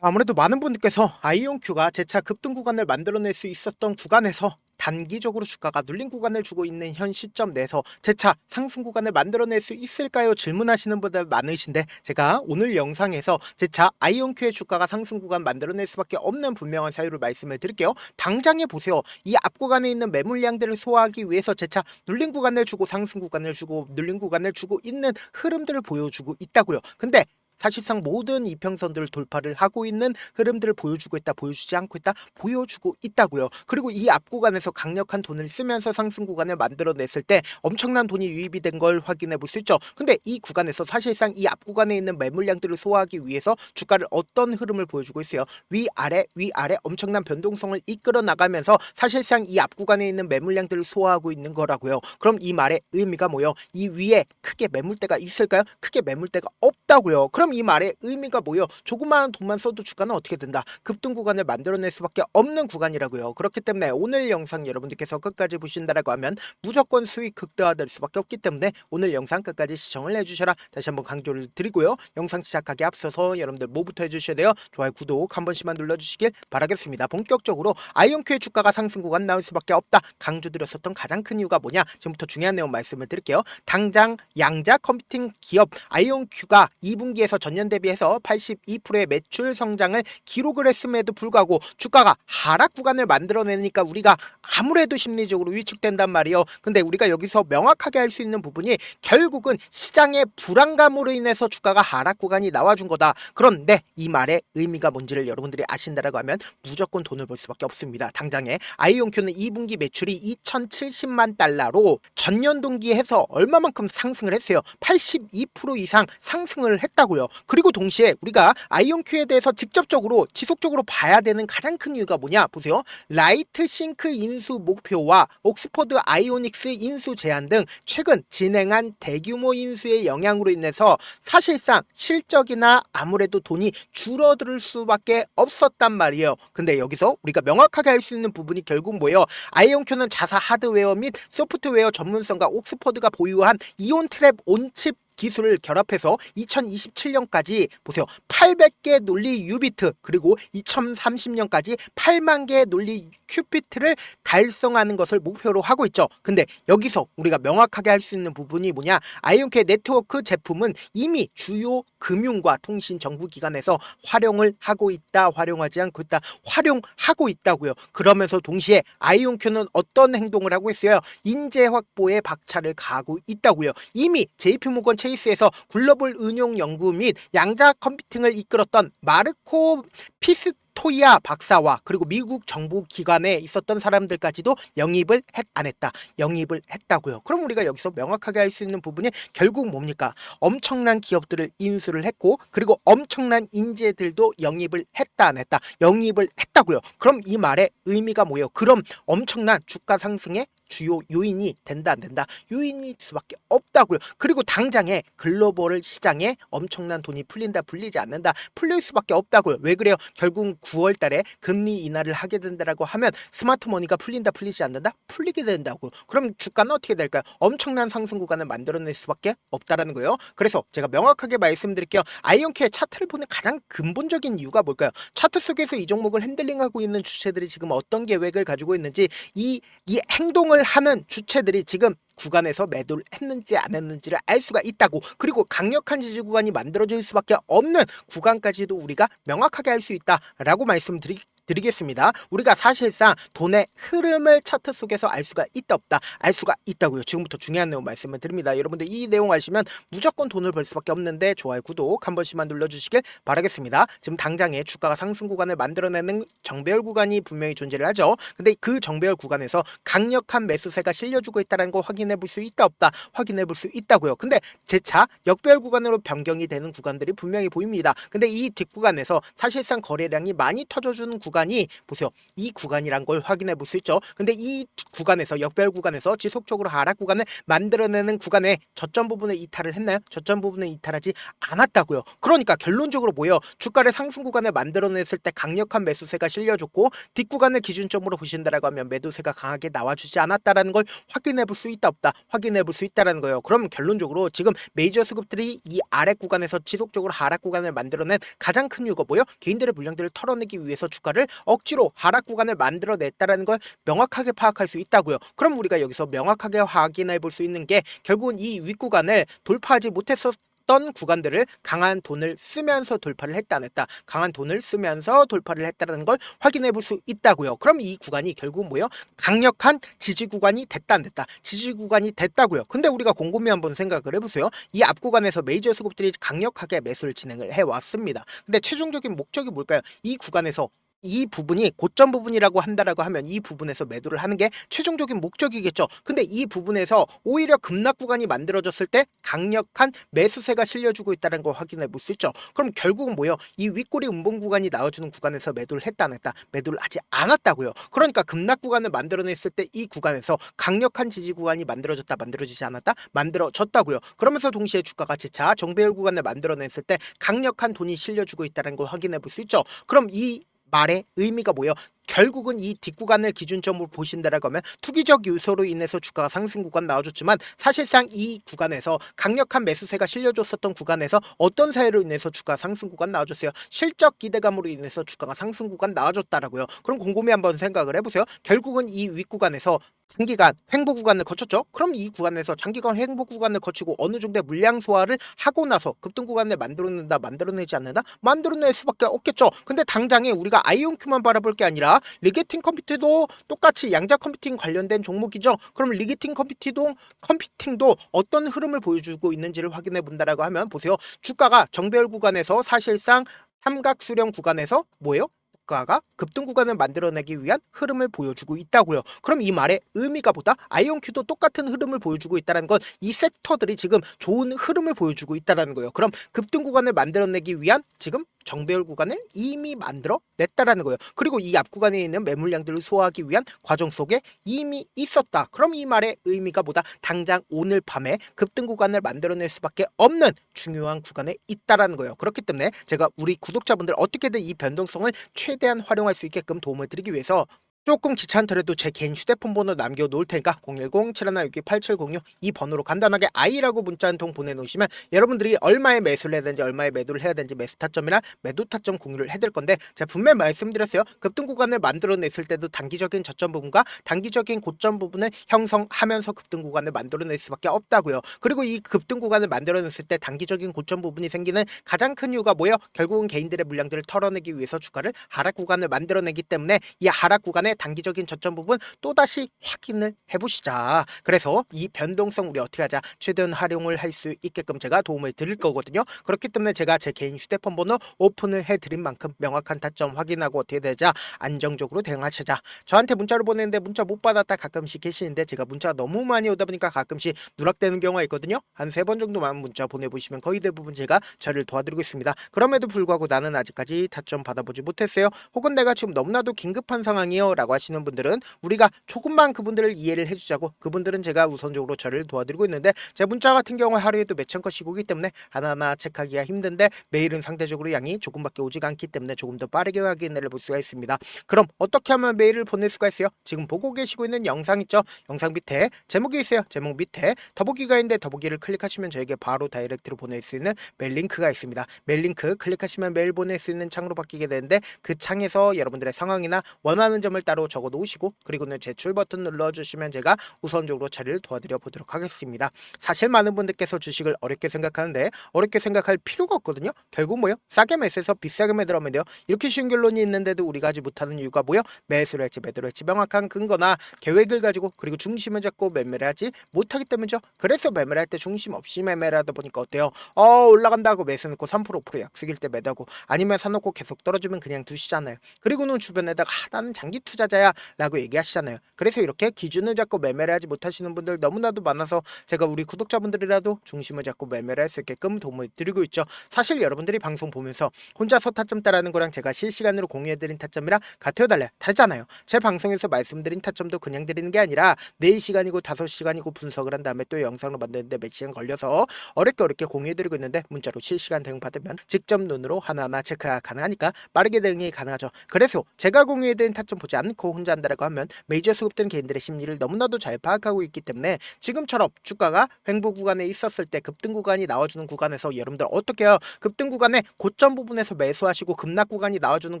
아무래도 많은 분들께서 아이온큐가 재차 급등 구간을 만들어낼 수 있었던 구간에서 단기적으로 주가가 눌린 구간을 주고 있는 현 시점 내에서 재차 상승 구간을 만들어낼 수 있을까요? 질문하시는 분들 많으신데 제가 오늘 영상에서 재차 아이온큐의 주가가 상승 구간 만들어낼 수밖에 없는 분명한 사유를 말씀을 드릴게요. 당장에 보세요. 이 앞 구간에 있는 매물량들을 소화하기 위해서 재차 눌린 구간을 주고 상승 구간을 주고 눌린 구간을 주고 있는 흐름들을 보여주고 있다고요. 근데 사실상 모든 이평선들을 돌파를 하고 있는 흐름들을 보여주고 있다, 보여주지 않고 있다, 보여주고 있다고요. 그리고 이 앞 구간에서 강력한 돈을 쓰면서 상승 구간을 만들어냈을 때 엄청난 돈이 유입이 된 걸 확인해 볼 수 있죠. 근데 이 구간에서 사실상 이 앞 구간에 있는 매물량들을 소화하기 위해서 주가를 어떤 흐름을 보여주고 있어요. 위아래, 위아래 엄청난 변동성을 이끌어 나가면서 사실상 이 앞 구간에 있는 매물량들을 소화하고 있는 거라고요. 그럼 이 말의 의미가 뭐예요? 이 위에 크게 매물대가 있을까요? 크게 매물대가 없다고요. 그럼 이 말의 의미가 뭐예요? 조그마한 돈만 써도 주가는 어떻게 된다? 급등 구간을 만들어낼 수밖에 없는 구간이라고요. 그렇기 때문에 오늘 영상 여러분들께서 끝까지 보신다라고 하면 무조건 수익 극대화될 수밖에 없기 때문에 오늘 영상 끝까지 시청을 해주셔라 다시 한번 강조를 드리고요. 영상 시작하기 앞서서 여러분들 뭐부터 해주셔야 돼요? 좋아요, 구독 한 번씩만 눌러주시길 바라겠습니다. 본격적으로 아이온큐의 주가가 상승 구간 나올 수밖에 없다 강조드렸었던 가장 큰 이유가 뭐냐? 지금부터 중요한 내용 말씀을 드릴게요. 당장 양자 컴퓨팅 기업 아이온큐가 2분기에서 전년 대비해서 82%의 매출 성장을 기록을 했음에도 불구하고 주가가 하락 구간을 만들어내니까 우리가 아무래도 심리적으로 위축된단 말이에요. 근데 우리가 여기서 명확하게 할 수 있는 부분이 결국은 시장의 불안감으로 인해서 주가가 하락 구간이 나와준 거다. 그런데 이 말의 의미가 뭔지를 여러분들이 아신다라고 하면 무조건 돈을 벌 수밖에 없습니다. 당장에 아이온큐는 2분기 매출이 2,070만 달러로 전년 동기에서 얼마만큼 상승을 했어요. 82% 이상 상승을 했다고요. 그리고 동시에 우리가 아이온큐에 대해서 직접적으로 지속적으로 봐야 되는 가장 큰 이유가 뭐냐 보세요. 라이트 싱크 인수 목표와 옥스퍼드 아이오닉스 인수 제한 등 최근 진행한 대규모 인수의 영향으로 인해서 사실상 실적이나 아무래도 돈이 줄어들 수밖에 없었단 말이에요. 근데 여기서 우리가 명확하게 알수 있는 부분이 결국 뭐예요? 아이온큐는 자사 하드웨어 및 소프트웨어 전문성과 옥스퍼드가 보유한 이온 트랩 온칩 기술을 결합해서 2027년까지 보세요. 800개 논리 유비트 그리고 2030년까지 8만 개의 논리 큐비트를 달성하는 것을 목표로 하고 있죠. 근데 여기서 우리가 명확하게 할 수 있는 부분이 뭐냐? 아이온케 네트워크 제품은 이미 주요 금융과 통신 정부 기관에서 활용을 하고 있다. 활용하지 않고 있다. 활용하고 있다고요. 그러면서 동시에 아이온큐는 어떤 행동을 하고 있어요? 인재 확보에 박차를 가하고 있다고요. 이미 JP 모건 체이스에서 글로벌 은용 연구 및 양자 컴퓨팅을 이끌었던 마르코 피스 토이아 박사와 그리고 미국 정부 기관에 있었던 사람들까지도 영입을 했, 안 했다. 영입을 했다고요. 그럼 우리가 여기서 명확하게 할 수 있는 부분이 결국 뭡니까? 엄청난 기업들을 인수를 했고 그리고 엄청난 인재들도 영입을 했다 안 했다. 영입을 했다고요. 그럼 이 말의 의미가 뭐예요? 그럼 엄청난 주가 상승의 주요 요인이 된다 안 된다 요인이 수밖에 없다고요. 그리고 당장에 글로벌 시장에 엄청난 돈이 풀린다 풀리지 않는다 풀릴 수밖에 없다고요. 왜 그래요? 결국 9월 달에 금리 인하를 하게 된다라고 하면 스마트 머니가 풀린다 풀리지 않는다 풀리게 된다고. 그럼 주가는 어떻게 될까요? 엄청난 상승 구간을 만들어낼 수밖에 없다라는 거예요. 그래서 제가 명확하게 말씀드릴게요. 아이온케의 차트를 보는 가장 근본적인 이유가 뭘까요? 차트 속에서 이 종목을 핸들링하고 있는 주체들이 지금 어떤 계획을 가지고 있는지 이, 이 행동을 하는 주체들이 지금 구간에서 매도를 했는지 안 했는지를 알 수가 있다고 그리고 강력한 지지 구간이 만들어질 수밖에 없는 구간까지도 우리가 명확하게 알 수 있다라고 말씀드리 드리겠습니다. 우리가 사실상 돈의 흐름을 차트 속에서 알 수가 있다 없다 알 수가 있다고요. 지금부터 중요한 내용 말씀을 드립니다. 여러분들 이 내용 아시면 무조건 돈을 벌 수밖에 없는데 좋아요 구독 한 번씩만 눌러주시길 바라겠습니다. 지금 당장에 주가가 상승 구간을 만들어내는 정배열 구간이 분명히 존재를 하죠. 근데 그 정배열 구간에서 강력한 매수세가 실려주고 있다는 거 확인 해 볼 수 있다 없다 확인해 볼 수 있다고요. 근데 재차 역배열 구간으로 변경이 되는 구간들이 분명히 보입니다. 근데 이 뒷구간에서 사실상 거래량이 많이 터져주는 구간 구간이 보세요. 이 구간이란 걸 확인해 볼 수 있죠. 근데 이 구간에서 역별 구간에서 지속적으로 하락 구간을 만들어내는 구간에 저점 부분에 이탈을 했나요? 저점 부분에 이탈하지 않았다고요. 그러니까 결론적으로 뭐예요? 주가를 상승 구간을 만들어냈을 때 강력한 매수세가 실려줬고 뒷구간을 기준점으로 보신다라고 하면 매도세가 강하게 나와주지 않았다라는 걸 확인해 볼 수 있다 없다 확인해 볼 수 있다라는 거예요. 그럼 결론적으로 지금 메이저 수급들이 이 아래 구간에서 지속적으로 하락 구간을 만들어낸 가장 큰 이유가 뭐예요? 개인들의 물량들을 털어내기 위해서 주가를 억지로 하락 구간을 만들어냈다라는 걸 명확하게 파악할 수 있다고요. 그럼 우리가 여기서 명확하게 확인해 볼 수 있는 게 결국은 이 윗구간을 돌파하지 못했었 던 구간들을 강한 돈을 쓰면서 돌파를 했다 안 했다 강한 돈을 쓰면서 돌파를 했다는 걸 확인해 볼 수 있다고요. 그럼 이 구간이 결국 뭐예요? 강력한 지지 구간이 됐다 안 됐다 지지 구간이 됐다고요. 근데 우리가 곰곰이 한번 생각을 해보세요. 이 앞 구간에서 메이저 수급들이 강력하게 매수를 진행을 해왔습니다. 근데 최종적인 목적이 뭘까요? 이 구간에서 이 부분이 고점 부분이라고 한다라고 하면 이 부분에서 매도를 하는 게 최종적인 목적이겠죠. 근데 이 부분에서 오히려 급락 구간이 만들어졌을 때 강력한 매수세가 실려주고 있다는 걸 확인해 볼 수 있죠. 그럼 결국은 뭐예요? 이 윗꼬리 음봉 구간이 나와주는 구간에서 매도를 했다 안 했다? 매도를 하지 않았다고요. 그러니까 급락 구간을 만들어냈을 때 이 구간에서 강력한 지지 구간이 만들어졌다 만들어지지 않았다? 만들어졌다고요. 그러면서 동시에 주가가 재차 정배열 구간을 만들어냈을 때 강력한 돈이 실려주고 있다는 걸 확인해 볼 수 있죠. 그럼 이 말의 의미가 뭐예요? 결국은 이 뒷구간을 기준점으로 보신다라고 하면 투기적 요소로 인해서 주가가 상승 구간 나와줬지만 사실상 이 구간에서 강력한 매수세가 실려줬었던 구간에서 어떤 사유로 인해서 주가 상승 구간 나와줬어요? 실적 기대감으로 인해서 주가가 상승 구간 나와줬다라고요. 그럼 곰곰이 한번 생각을 해보세요. 결국은 이 윗구간에서 장기간 횡보 구간을 거쳤죠. 그럼 이 구간에서 장기간 횡보 구간을 거치고 어느 정도의 물량 소화를 하고 나서 급등 구간을 만들어낸다, 만들어내지 않는다, 만들어낼 수밖에 없겠죠. 근데 당장에 우리가 아이온큐만 바라볼 게 아니라 리게팅 컴퓨터도 똑같이 양자 컴퓨팅 관련된 종목이죠. 그럼 리게팅 컴퓨팅도 컴퓨팅도 어떤 흐름을 보여주고 있는지를 확인해 본다라고 하면 보세요. 주가가 정배열 구간에서 사실상 삼각 수렴 구간에서 뭐예요? 주가가 급등 구간을 만들어내기 위한 흐름을 보여주고 있다고요. 그럼 이 말의 의미가 보다 아이온큐도 똑같은 흐름을 보여주고 있다는 건 이 섹터들이 지금 좋은 흐름을 보여주고 있다는 거예요. 그럼 급등 구간을 만들어내기 위한 지금 정배열 구간을 이미 만들어 냈다라는 거예요. 그리고 이 앞 구간에 있는 매물량들을 소화하기 위한 과정 속에 이미 있었다. 그럼 이 말의 의미가 보다 당장 오늘 밤에 급등 구간을 만들어낼 수밖에 없는 중요한 구간에 있다라는 거예요. 그렇기 때문에 제가 우리 구독자분들 어떻게든 이 변동성을 최대한 활용할 수 있게끔 도움을 드리기 위해서 조금 귀찮더라도 제 개인 휴대폰 번호 남겨놓을 테니까 010-7162-8706 이 번호로 간단하게 I라고 문자 한 통 보내놓으시면 여러분들이 얼마에 매수를 해야 되는지 얼마에 매도를 해야 되는지 매수 타점이랑 매도 타점 공유를 해드릴 건데 제가 분명히 말씀드렸어요. 급등 구간을 만들어냈을 때도 단기적인 저점 부분과 단기적인 고점 부분을 형성하면서 급등 구간을 만들어낼 수밖에 없다고요. 그리고 이 급등 구간을 만들어냈을 때 단기적인 고점 부분이 생기는 가장 큰 이유가 뭐예요? 결국은 개인들의 물량들을 털어내기 위해서 주가를 하락 구간을 만들어내기 때문에 이 하락 구간의 단기적인 저점 부분 또다시 확인을 해보시자. 그래서 이 변동성 우리 어떻게 하자 최대한 활용을 할 수 있게끔 제가 도움을 드릴 거거든요. 그렇기 때문에 제가 제 개인 휴대폰 번호 오픈을 해드린 만큼 명확한 타점 확인하고 어떻게 되자 안정적으로 대응하시자. 저한테 문자를 보내는데 문자 못 받았다 가끔씩 계시는데 제가 문자가 너무 많이 오다 보니까 가끔씩 누락되는 경우가 있거든요. 한 세 번 정도만 문자 보내보시면 거의 대부분 제가 저를 도와드리고 있습니다. 그럼에도 불구하고 나는 아직까지 타점 받아보지 못했어요. 혹은 내가 지금 너무나도 긴급한 상황이요 라고 하시는 분들은 우리가 조금만 그분들을 이해를 해주자고 그분들은 제가 우선적으로 저를 도와드리고 있는데 제 문자 같은 경우 하루에도 몇천 건씩 오기 때문에 하나하나 체크하기가 힘든데 메일은 상대적으로 양이 조금밖에 오지가 않기 때문에 조금 더 빠르게 확인을 볼 수가 있습니다. 그럼 어떻게 하면 메일을 보낼 수가 있어요? 지금 보고 계시고 있는 영상 있죠? 영상 밑에 제목이 있어요. 제목 밑에 더보기가 있는데 더보기를 클릭하시면 저에게 바로 다이렉트로 보낼 수 있는 메일 링크가 있습니다. 메일 링크 클릭하시면 메일 보낼 수 있는 창으로 바뀌게 되는데 그 창에서 여러분들의 상황이나 원하는 점을 따로 적어 놓으시고 그리고는 제출 버튼 눌러주시면 제가 우선적으로 처리를 도와드려 보도록 하겠습니다. 사실 많은 분들께서 주식을 어렵게 생각하는데 어렵게 생각할 필요가 없거든요. 결국 뭐요? 싸게 매수해서 비싸게 매도하면 돼요. 이렇게 쉬운 결론이 있는데도 우리가 하지 못하는 이유가 뭐요? 매수를 할지 매도를 할지 명확한 근거나 계획을 가지고 그리고 중심을 잡고 매매를 하지 못하기 때문이죠. 그래서 매매를 할 때 중심 없이 매매를 하다 보니까 어때요? 어 올라간다고 매수 넣고 3% 5% 약속일 때 매도하고 아니면 사놓고 계속 떨어지면 그냥 두시잖아요. 그리고는 주변에다가 아, 나는 장기 투자 투자자야 라고 얘기하시잖아요. 그래서 이렇게 기준을 잡고 매매를 하지 못하시는 분들 너무나도 많아서 제가 우리 구독자분들이라도 중심을 잡고 매매를 할 수 있게끔 도움을 드리고 있죠. 사실 여러분들이 방송 보면서 혼자서 타점 따라는 거랑 제가 실시간으로 공유해드린 타점이랑 같아요 달라요 다르잖아요. 제 방송에서 말씀드린 타점도 그냥 드리는 게 아니라 4시간이고 5시간이고 분석을 한 다음에 또 영상으로 만드는데 몇 시간 걸려서 어렵게 어렵게 공유해드리고 있는데 문자로 실시간 대응 받으면 직접 눈으로 하나하나 체크가 가능하니까 빠르게 대응이 가능하죠. 그래서 제가 공유해드린 타점 보지 않고 혼자 한다라고 하면 메이저 수급되는 개인들의 심리를 너무나도 잘 파악하고 있기 때문에 지금처럼 주가가 횡보 구간에 있었을 때 급등 구간이 나와주는 구간에서 여러분들 어떻게 해요? 급등 구간에 고점 부분에서 매수하시고 급락 구간이 나와주는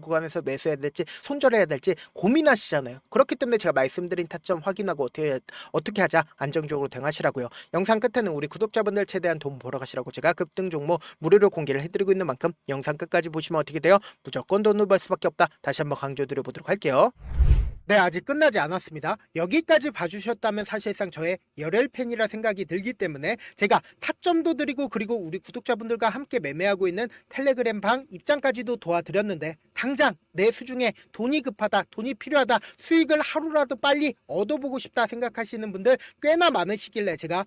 구간에서 매수해야 될지 손절해야 될지 고민하시잖아요. 그렇기 때문에 제가 말씀드린 타점 확인하고 어떻게 어떻게 하자 안정적으로 대응하시라고요. 영상 끝에는 우리 구독자분들 최대한 돈 벌어 가시라고 제가 급등 종목 무료로 공개를 해드리고 있는 만큼 영상 끝까지 보시면 어떻게 돼요? 무조건 돈을 벌 수밖에 없다. 다시 한번 강조드려 보도록 할게요. 네, 아직 끝나지 않았습니다. 여기까지 봐주셨다면 사실상 저의 열혈 팬이라 생각이 들기 때문에 제가 타점도 드리고 그리고 우리 구독자분들과 함께 매매하고 있는 텔레그램 방 입장까지도 도와드렸는데 당장 내 수중에 돈이 급하다, 돈이 필요하다, 수익을 하루라도 빨리 얻어보고 싶다 생각하시는 분들 꽤나 많으시길래 제가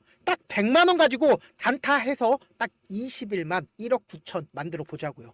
딱 100만 원 가지고 단타해서 딱 20일만 1억 9천 만들어 보자고요.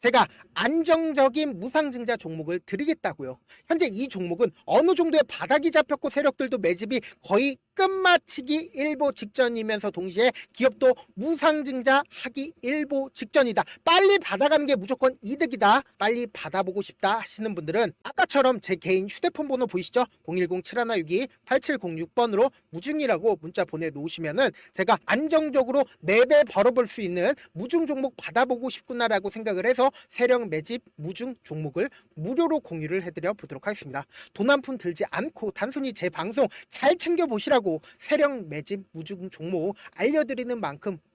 제가 안정적인 무상증자 종목을 드리겠다고요. 현재 이 종목은 어느 정도의 바닥이 잡혔고 세력들도 매집이 거의 끝마치기 일보 직전이면서 동시에 기업도 무상증자 하기 일보 직전이다. 빨리 받아가는 게 무조건 이득이다. 빨리 받아보고 싶다 하시는 분들은 아까처럼 제 개인 휴대폰 번호 보이시죠? 010-7162-8706번으로 무중이라고 문자 보내놓으시면은 제가 안정적으로 4배 벌어볼 수 있는 무중 종목 받아보고 싶구나라고 생각을 해서 세력 매집 무중 종목을 무료로 공유를 해드려 보도록 하겠습니다. 돈 한 푼 들지 않고 단순히 제 방송 잘 챙겨보시라고 세력 매집 무중 종목 알려드리는 만큼